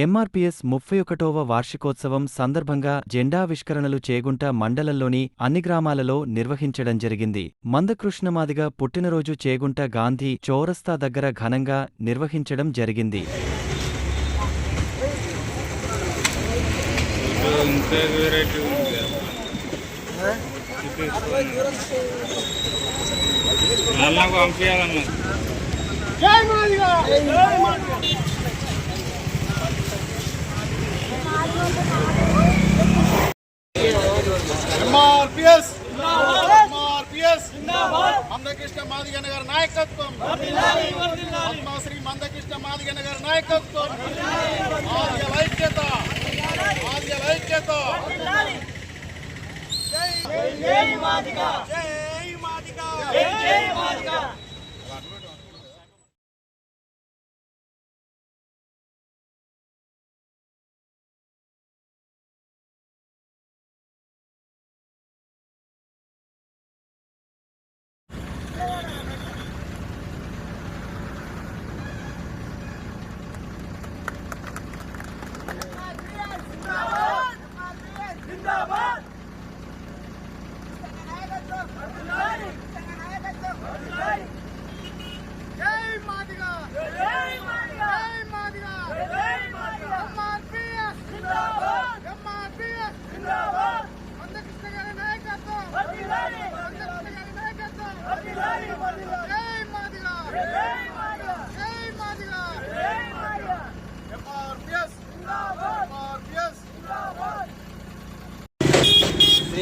MRPS ముప్పై ఒకటోవ వార్షికోత్సవం సందర్భంగా జెండావిష్కరణలు చేగుంట మండలంలోని అన్ని గ్రామాలలో నిర్వహించడం జరిగింది. మందకృష్ణమాదిగ పుట్టినరోజు చేగుంట గాంధీ చౌరస్తా దగ్గర ఘనంగా నిర్వహించడం జరిగింది. పంపించాలన్నా ఎంఆర్పిఎస్ ఎంఆర్పిఎస్ మందకృష్ణ మాదిగన్న గారి నాయకత్వం. పద్మశ్రీ మందకృష్ణ మాదిగన్న గారి నాయకత్వం. ఆర్య ఐక్యత. ఆర్య ఐక్యత. జై. మాదిగ. జై మాదిగ. జై మాదిగ జై మాదిగ జై మాదిగ జై మాదిగ ఎంఆర్పిఎస్ జిందాబాద్ ఎంఆర్పిఎస్ జిందాబాద్ మందకృష్ణ గారి నాయకత్వం వర్ధిల్లాలి మందకృష్ణ గారి నాయకత్వం వర్ధిల్లాలి జై మాదిగ జై మాదిగ జై మాదిగ జై మాదిగ ఎంఆర్పిఎస్ జిందాబాద్ ఎంఆర్పిఎస్ జిందాబాద్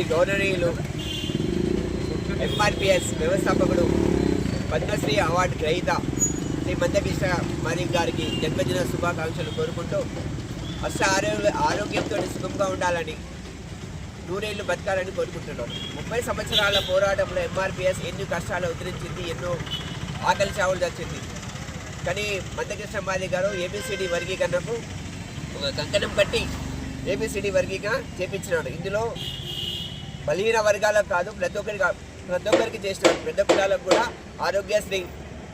శ్రీ గౌరవనీయులు ఎంఆర్పిఎస్ వ్యవస్థాపకుడు పద్మశ్రీ అవార్డు గ్రహీత శ్రీ మందకృష్ణ మాలిక్ గారికి జన్మదిన శుభాకాంక్షలు కోరుకుంటూ అష్ట ఆరోగ్య ఆరోగ్యంతో సుఖంగా ఉండాలని నూరేళ్ళు బతకాలని కోరుకుంటున్నాను ముప్పై సంవత్సరాల పోరాటంలో ఎంఆర్పిఎస్ ఎన్ని కష్టాలు ఉద్ధరించింది ఎన్నో ఆకలి చావులు తెచ్చింది కానీ మందకృష్ణ మాలిక్ గారు ఏబిసిడి వర్గీకరణకు ఒక కంకణం కట్టి ఏబిసిడి వర్గీకరణ చేపించినాడు. ఇందులో బలహీన వర్గాలకు కాదు ప్రతి ఒక్కరికి ప్రతి ఒక్కరికి చేసిన పెద్ద కులాలకు కూడా ఆరోగ్యశ్రీ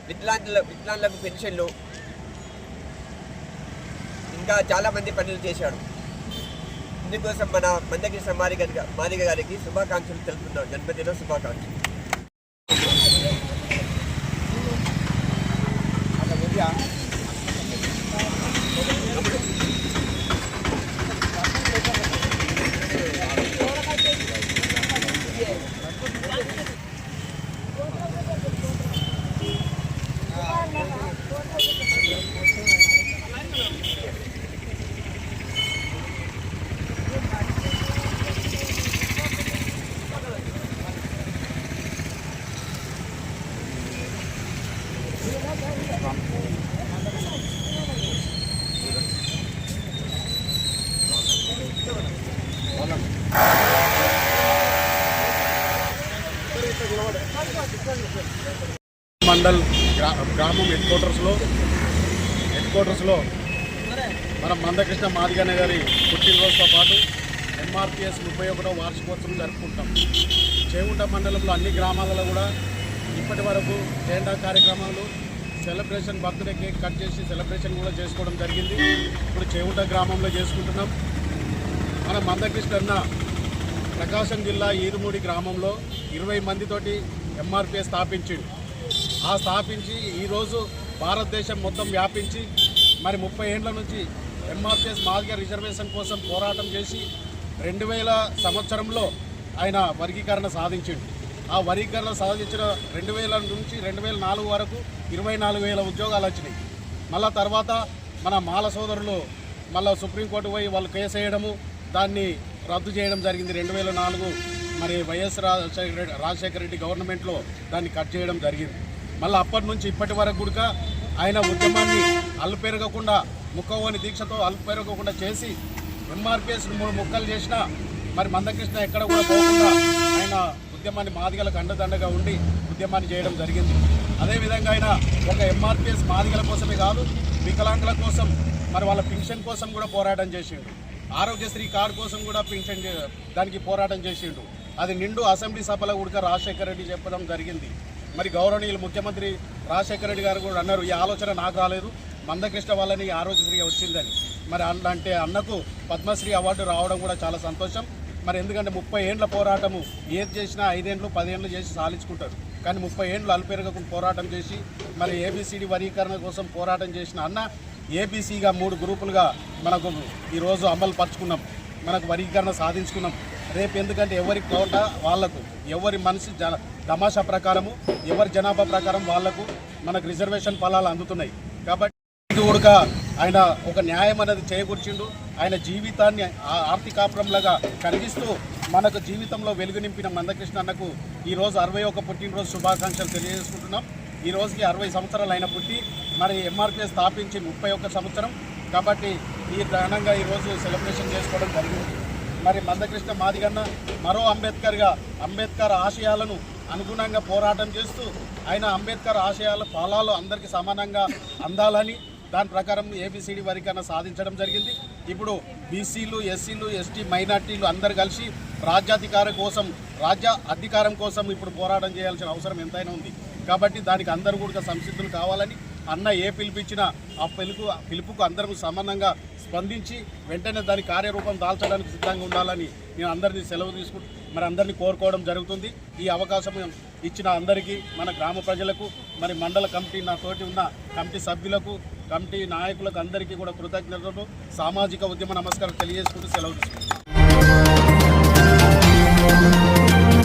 వికలాంగుల వికలాంగులకు పెన్షన్లు. ఇంకా చాలామంది పనులు చేశాడు ఇందుకోసం మన మందకృష్ణ మాదిగ మాదిగ గారికి శుభాకాంక్షలు తెలుపుతున్నాం. జన్మదిన శుభాకాంక్షలు. మండల్ గ్రా గ్రామం హెడ్ క్వార్టర్స్లో హెడ్ క్వార్టర్స్లో మన మందకృష్ణ మాదిగన్న గారి పుట్టినరోజుతో పాటు ఎంఆర్పిఎస్ ముప్పై ఒకటో వార్షికోత్సవం జరుపుకుంటాం. చేగుంట మండలంలో అన్ని గ్రామాలలో కూడా ఇప్పటి వరకు జెండా కార్యక్రమాలు సెలబ్రేషన్ బర్త్డే కేక్ కట్ చేసి సెలబ్రేషన్ కూడా చేసుకోవడం జరిగింది. ఇప్పుడు చేగుంట గ్రామంలో చేసుకుంటున్నాం. మన మందకృష్ణ ప్రకాశం జిల్లా ఈరుమూడి గ్రామంలో ఇరవై మందితోటి ఎంఆర్పిఎస్ స్థాపించింది ఆ స్థాపించి ఈరోజు భారతదేశం మొత్తం వ్యాపించి మరి ముప్పై ఏండ్ల నుంచి ఎంఆర్పిఎస్ మాదిగ రిజర్వేషన్ కోసం పోరాటం చేసి రెండు వేల సంవత్సరంలో ఆయన వర్గీకరణ సాధించిండు. ఆ వర్గీకరణ సాధించిన రెండు వేల నుంచి రెండు వేల నాలుగు వరకు ఇరవై నాలుగు వేల ఉద్యోగాలు వచ్చినాయి. మళ్ళా తర్వాత మన మాల సోదరులు మళ్ళీ సుప్రీంకోర్టు పోయి వాళ్ళు కేసు వేయడము దాన్ని రద్దు చేయడం జరిగింది రెండు వేల నాలుగు మరి వైఎస్ రాజశేఖర రెడ్డి రాజశేఖర రెడ్డి గవర్నమెంట్లో దాన్ని కట్ చేయడం జరిగింది. మళ్ళీ అప్పటి నుంచి ఇప్పటి వరకు కూడా ఆయన ఉద్యమాన్ని అల్లుపెరగకుండా ముక్కవోని దీక్షతో అల్లుపెరగకుండా చేసి ఎంఆర్పిఎస్ మూడు ముక్కలు చేసినా మరి మందకృష్ణ ఎక్కడ కూడా పోకుండా ఆయన ఉద్యమాన్ని మాదిగలకు అండదండగా ఉండి ఉద్యమాన్ని చేయడం జరిగింది. అదేవిధంగా ఆయన ఒక ఎంఆర్పిఎస్ మాదిగల కోసమే కాదు వికలాంగుల కోసం మరి వాళ్ళ పెన్షన్ కోసం కూడా పోరాటం చేసిండు. ఆరోగ్యశ్రీ కార్డు కోసం కూడా పెన్షన్ దానికి పోరాటం చేసిండు. అది నిండు అసెంబ్లీ సభలో కూడా రాజశేఖర రెడ్డి చెప్పడం జరిగింది. మరి గౌరవనీయులు ముఖ్యమంత్రి రాజశేఖర రెడ్డి గారు కూడా అన్నారు ఈ ఆలోచన నాకు రాలేదు. మందకృష్ణ వాళ్ళని ఆరోగ్యశ్రీ వచ్చిందని. మరి అన్న అంటే అన్నకు పద్మశ్రీ అవార్డు రావడం కూడా చాలా సంతోషం. మరి ఎందుకంటే ముప్పై ఏండ్ల పోరాటము ఏది చేసినా ఐదేండ్లు పదేండ్లు చేసి సాధించుకుంటారు. కానీ ముప్పై ఏండ్లు అల్పెరగకుండా పోరాటం చేసి మరి ఏబిసిడి వర్గీకరణ కోసం పోరాటం చేసిన అన్న ఏబీసీగా మూడు గ్రూపులుగా మనకు ఈరోజు అమలు పరుచుకున్నాం మనకు వర్గీకరణ సాధించుకున్నాం. రేపు ఎందుకంటే ఎవరి కోట వాళ్ళకు ఎవరి మనిషి జన తమాషా ప్రకారము ఎవరి జనాభా ప్రకారం వాళ్ళకు మనకు రిజర్వేషన్ ఫలాలు అందుతున్నాయి. కాబట్టి కూడా ఆయన ఒక న్యాయం అనేది చేకూర్చిండు. ఆయన జీవితాన్ని ఆ- ఆర్థికాపురంలాగా కలిగిస్తూ మనకు జీవితంలో వెలుగు నింపిన మందకృష్ణ అన్నకు ఈరోజు అరవై ఒక పుట్టినరోజు శుభాకాంక్షలు తెలియజేసుకుంటున్నాం. ఈ రోజుకి అరవై సంవత్సరాలు ఆయన పుట్టి మరి ఎంఆర్పీఎస్ స్థాపించి ముప్పై ఒక్క సంవత్సరం. కాబట్టి ఈ ఘనంగా ఈరోజు సెలబ్రేషన్ చేసుకోవడం జరిగింది. మరి మందకృష్ణ మాదిగన్న మరో అంబేద్కర్గా అంబేద్కర్ ఆశయాలను అనుగుణంగా పోరాటం చేస్తూ ఆయన అంబేద్కర్ ఆశయాల ఫలాలు అందరికీ సమానంగా అందాలని దాని ప్రకారం ఏబిసిడి వరకైనా సాధించడం జరిగింది. ఇప్పుడు బీసీలు ఎస్సీలు ఎస్టీ మైనార్టీలు అందరు కలిసి రాజ్యాధికారం కోసం రాజ్య అధికారం కోసం ఇప్పుడు పోరాటం చేయాల్సిన అవసరం ఎంతైనా ఉంది. కాబట్టి దానికి అందరూ కూడా సంసిద్ధులు కావాలని అన్న ఏ పిలిపించినా ఆ పిలుపు పిలుపుకు అందరూ సమానంగా స్పందించి వెంటనే దాని కార్యరూపం దాల్చడానికి సిద్ధంగా ఉండాలని నేను అందరినీ సెలవు తీసుకుంటూ మరి అందరినీ కోరుకోవడం జరుగుతుంది. ఈ అవకాశం ఇచ్చిన అందరికీ మన గ్రామ ప్రజలకు మరి మండల కమిటీ నా తోటి ఉన్న కమిటీ సభ్యులకు కమిటీ నాయకులకు అందరికీ కూడా కృతజ్ఞతలు. సామాజిక ఉద్యమ నమస్కారం తెలియజేసుకుంటూ సెలవు తీసుకుంటున్నాను.